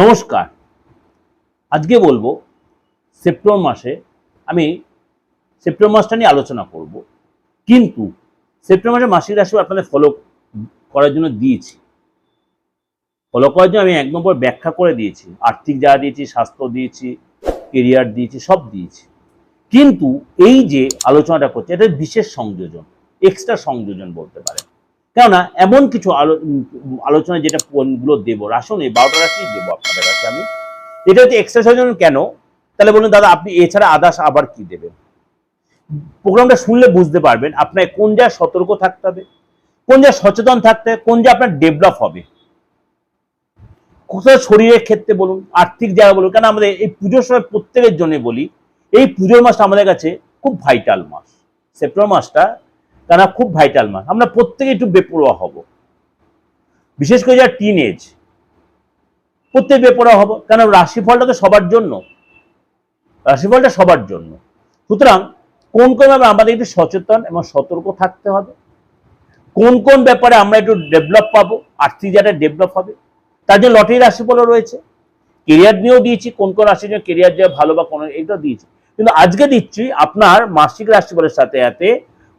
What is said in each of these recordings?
নমস্কার। আজকে বলব, সেপ্টেম্বর মাসে আমি সেপ্টেম্বর মাসটা নিয়ে আলোচনা করব। কিন্তু সেপ্টেম্বর মাসে মাসিক রাশি আপনাদের ফলো করার জন্য দিয়েছি। ফলো করার জন্য আমি এক নম্বর ব্যাখ্যা করে দিয়েছি। আর্থিক যা দিয়েছি, স্বাস্থ্য দিয়েছি কেরিয়ার দিয়েছি, সব দিয়েছি। কিন্তু এই যে আলোচনাটা করছে, এটা বিশেষ সংযোজন এক্সট্রা সংযোজন বলতে পারে কেননা, এমন কিছু আলো আলোচনা যেটা গুলো দেবো রাশনে বারোটা রাশি দেবো আপনাদের কাছে আমি। এটা হচ্ছে এক্সট্রা সংযোজন কেন? তাহলে বলুন, দাদা, আপনি এছাড়া আদার্স আবার কি দেবেন? প্রোগ্রামটা শুনলে বুঝতে পারবেন আপনার কোন জায়গায় সতর্ক থাকতে হবে, কোন জায়গায় সচেতন থাকতে হবে, কোন জায়গায় আপনার ডেভেলপ হবে। কোথাও শরীরের ক্ষেত্রে বলুন, আর্থিক জায়গা বলুন কেন আমাদের এই পুজোর সময় প্রত্যেকের জন্য বলি, এই পুজোর মাসটা আমাদের কাছে খুব ভাইটাল মাস। সেপ্টেম্বর মাসটা কেন খুব ভাইটাল মাস। আমরা প্রত্যেকে একটু বেপরোয়া হব। বিশেষ করে যারা টিন এজ প্রত্যেক বেপরোয়া হব। কেন? রাশিফলটা তো সবার জন্য। রাশিফলটা সবার জন্য। সুতরাং কোন কোন ব্যাপারে আমাদের একটু সচেতন এবং সতর্ক থাকতে হবে। কোন কোন ব্যাপারে আমরা একটু ডেভেলপ পাবো। আর্থিক জায়গাটা ডেভেলপ হবে। তার জন্য লটারি রাশিফলও রয়েছে। কেরিয়ার নিয়েও দিয়েছি। কোন কোন রাশির জন্য কেরিয়ার যে ভালো বা কোন এটা দিয়েছি। কিন্তু আজকে দিচ্ছি আপনার মাসিক রাশিফলের সাথে সাথে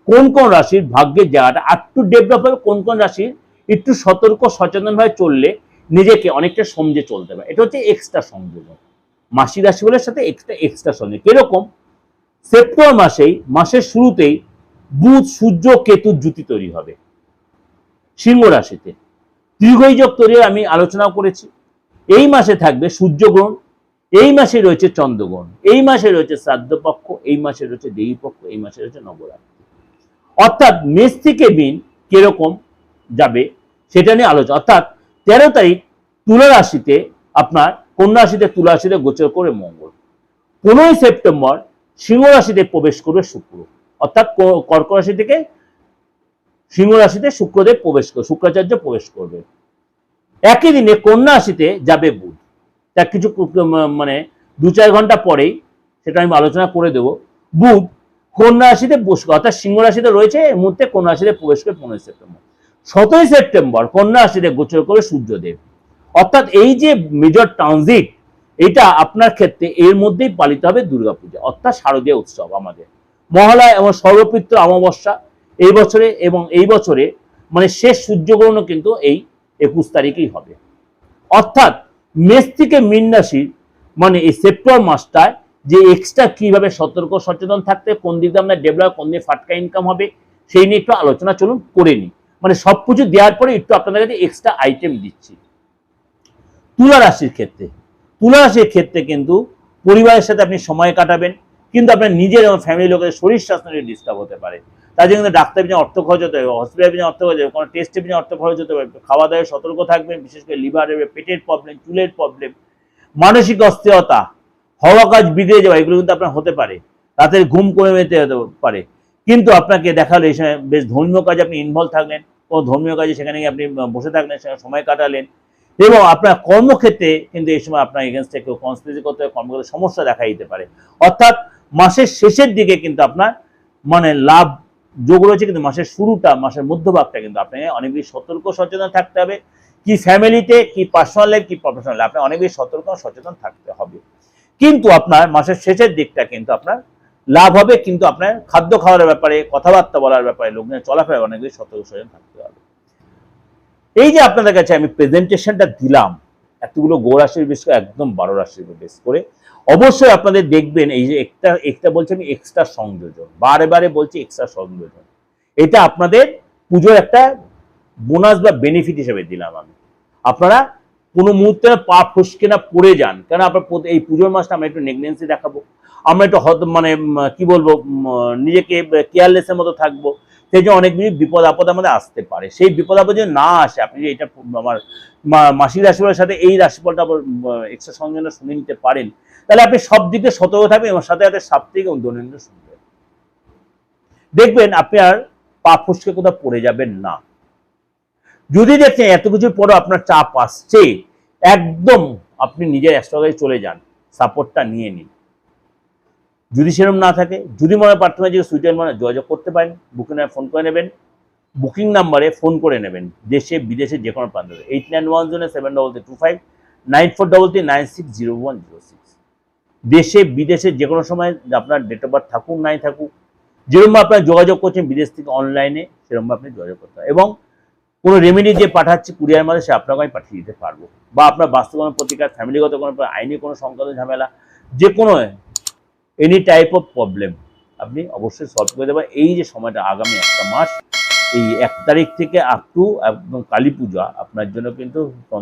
কোন কোন রাশির ভাগ্যের জায়গাটা একটু ডেভেলপ হবে, কোন কোন রাশির একটু সতর্ক সচেতনভাবে চললে নিজেকে অনেকটা সমঝে চলতে পারে। এটা হচ্ছে এক্সট্রা সংযোজন। মাসিক রাশিফলের সাথে এক্সট্রা এক্সট্রা সংযোগ কীরকম? সেপ্টেম্বর মাসেই, মাসের শুরুতেই বুধ, সূর্য, কেতুর জুতি তৈরি হবে। সিংহ রাশিতে। দীর্ঘই যোগ তৈরি আমি আলোচনা করেছি। এই মাসে থাকবে সূর্যগ্রহণ, এই মাসে রয়েছে চন্দ্রগ্রহণ, এই মাসে রয়েছে শ্রাদ্ধ পক্ষ এই মাসে রয়েছে দেবী পক্ষ এই মাসে রয়েছে নবরাত্রি। অর্থাৎ মেষ থেকে মিন কীরকম যাবে সেটা নিয়ে আলোচনা। অর্থাৎ তেরো তারিখ তুলা রাশিতে আপনার কন্যা রাশিতে? তুলা গোচর করে মঙ্গল। পনেরোই সেপ্টেম্বর সিংহ প্রবেশ করবে শুক্র। অর্থাৎ কর্ক রাশি থেকে সিংহ শুক্রদেব প্রবেশ করবে শুক্রাচার্য প্রবেশ করবে। একই দিনে কন্যা যাবে বুধ। তার কিছু মানে দু চার ঘণ্টা পরেই সেটা আমি আলোচনা করে দেব। বুধ কন্যা রাশিতে অর্থাৎ সিংহ রাশিতে রয়েছে, এই মুহূর্তে কন্যা রাশিতে প্রবেশ করে পনেরোই সেপ্টেম্বর। সতেরোই সেপ্টেম্বর কন্যা রাশিতে গোচর করে সূর্যদেব। অর্থাৎ এই যে মেজর ট্রানজিট এটা আপনার ক্ষেত্রে এর মধ্যেই পালিত হবে দুর্গাপূজা, অর্থাৎ শারদীয় উৎসব আমাদের। মহালয়া এবং সর্বপিত্র অমাবস্যা, এই বছরে এবং এই বছরে মানে শেষ সূর্যগ্রহণও কিন্তু এই একুশ তারিখেই হবে। অর্থাৎ মেষ থেকে মীন রাশির মানে এই সেপ্টেম্বর মাসটায় যে এক্সট্রা কীভাবে সতর্ক, সচেতন থাকতে, কোন দিকে আমরা ডেভেলপ কোন দিকে ফাটকা ইনকাম হবে, সেই নিয়ে একটু আলোচনা চলুন, করে নিই। মানে সব কিছু দেওয়ার পরে একটু আপনাদের কাছে এক্সট্রা আইটেম দিচ্ছি। তুলা রাশির ক্ষেত্রে। তুলা রাশির ক্ষেত্রে কিন্তু পরিবারের সাথে আপনি সময় কাটাবেন, কিন্তু আপনার নিজের এবং ফ্যামিলি লোকের শরীর স্বাস্থ্য নিয়ে ডিস্টার্ব হতে পারে। তার জন্য কিন্তু ডাক্তার পিছনে অর্থ খরচ হতে হবে হসপিটাল পিছনে অর্থ খরচ হবে, কোনো টেস্টের পিছনে অর্থ খরচ হতে পারে খাওয়া দাওয়ায় সতর্ক থাকবেন, বিশেষ করে লিভারের পেটের প্রবলেম চুলের প্রবলেম মানসিক অস্থিরতা হওয়া কাজ বিগড়ে যাওয়া, এগুলো কিন্তু আপনার হতে পারে। রাতের ঘুম কমে যেতে হতে পারে। কিন্তু আপনাকে দেখাল এই সময় বেশ ধর্মীয় কাজে আপনি ইনভলভ থাকলেন, কোনো ধর্মীয় কাজে সেখানে গিয়ে আপনি বসে থাকলেন, সেখানে সময় কাটালেন এবং আপনার কর্মক্ষেত্রে কিন্তু এই সময় আপনার এগেনস্টে কেউ কনস্পিরেসি করতে, কর্মক্ষেত্রে সমস্যা দেখা দিতে পারে। অর্থাৎ মাসের শেষের দিকে কিন্তু আপনার মানে লাভ যোগ রয়েছে, কিন্তু মাসের শুরুটা, মাসের মধ্যভাগটা কিন্তু আপনাকে অনেক বেশি সতর্ক সচেতন থাকতে হবে। কি ফ্যামিলিতে কি পার্সোনাল লাইফ কি প্রফেশনাল লাইফ আপনার অনেক বেশি সতর্ক সচেতন থাকতে হবে। কিন্তু আপনার মাসের শেষের দিকটা কিন্তু আপনার লাভ হবে, কিন্তু আপনার খাদ্য খাওয়ার ব্যাপারে, কথাবার্তা বলার ব্যাপারে, লোকজনের চলাফেরা অনেক বেশি সতর্ক সচেতন থাকতে হবে। এই যে আপনাদের কাছে আমি প্রেজেন্টেশনটা দিলাম, এতগুলো গো রাশির বেশ একদম বারো রাশির বেশ করে, অবশ্যই আপনাদের দেখবেন এই যে একটা একটা বলছি আমি এক্সট্রা সংযোজন, বারে বারে বলছি এক্সট্রা সংযোজন। এটা আপনাদের পুজোর একটা বোনাস বা বেনিফিট হিসেবে দিলাম আমি। আপনারা কোনো মুহূর্তে পা ফসকে না পড়ে যান। কেন আপনার এই পুজোর মাসটা আমরা একটু নেগনেন্সি দেখাবো। আমরা একটু হত মানে কি বলব নিজেকে কেয়ারলেসের মতো থাকব। সেই জন্য অনেক বেশি বিপদ আপদ আমাদের আসতে পারে। সেই বিপদ আপদ যদি না আসে, আপনি এটা আমার মাসিক রাশিফলের সাথে এই রাশিফলটা এক্সট্রা সংযোজনে শুনে নিতে পারেন, তাহলে আপনি সব দিকে সতর্ক থাকবেন এবং সাথে সাথে সাপ্তাহিক এবং দৈনন্দিন শুনবেন। দেখবেন আপনি আর পা ফুসকে কোথাও পড়ে যাবেন না। যদি দেখছেন এত কিছুর পরও আপনার চাপ আসছে একদম আপনি নিজের অ্যাস্ট্রোলজি চলে যান সাপোর্টটা নিয়ে নিন। যদি সেরকম না থাকে, যদি মনে হয় প্রার্থনা যে সুইটের মনে যোগাযোগ করতে পারেন বুকিং ফোন করে নেবেন বুকিং নাম্বারে ফোন করে নেবেন, দেশে, বিদেশে যে কোনো প্রান্ত eight nine one zero seven double three two five nine four double three nine six zero one zero six দেশে, বিদেশে যে কোনো সময় আপনার ডেট অফ বার্থ থাকুক, নাই থাকুক যেরকম আপনার যোগাযোগ করছেন বিদেশ থেকে অনলাইনে সেরকম আপনি যোগাযোগ করতে পারেন। এবং কোনো রেমেডি যে পাঠাচ্ছে কুরিয়ার মাধ্যমে, সে আপনাকে আমি পাঠিয়ে দিতে পারব। বা আপনার বাস্তব কোনো প্রতিকার, ফ্যামিলিগত কোনো আইনি কোনো সংক্রান্ত ঝামেলা, যে কোনো এনি টাইপ অফ প্রবলেম আপনি অবশ্যই সলভ করে দেবেন। এই যে সময়টা, আগামী একটা মাস, এই এক তারিখ থেকে আপ টু একদম কালী পূজা, আপনার জন্য কিন্তু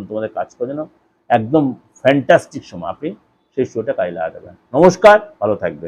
তোমাদের কাজ করে জন্য একদম ফ্যান্টাস্টিক সময়। আপনি সেই শোটা কাজে লাগাতে নমস্কার, ভালো থাকবে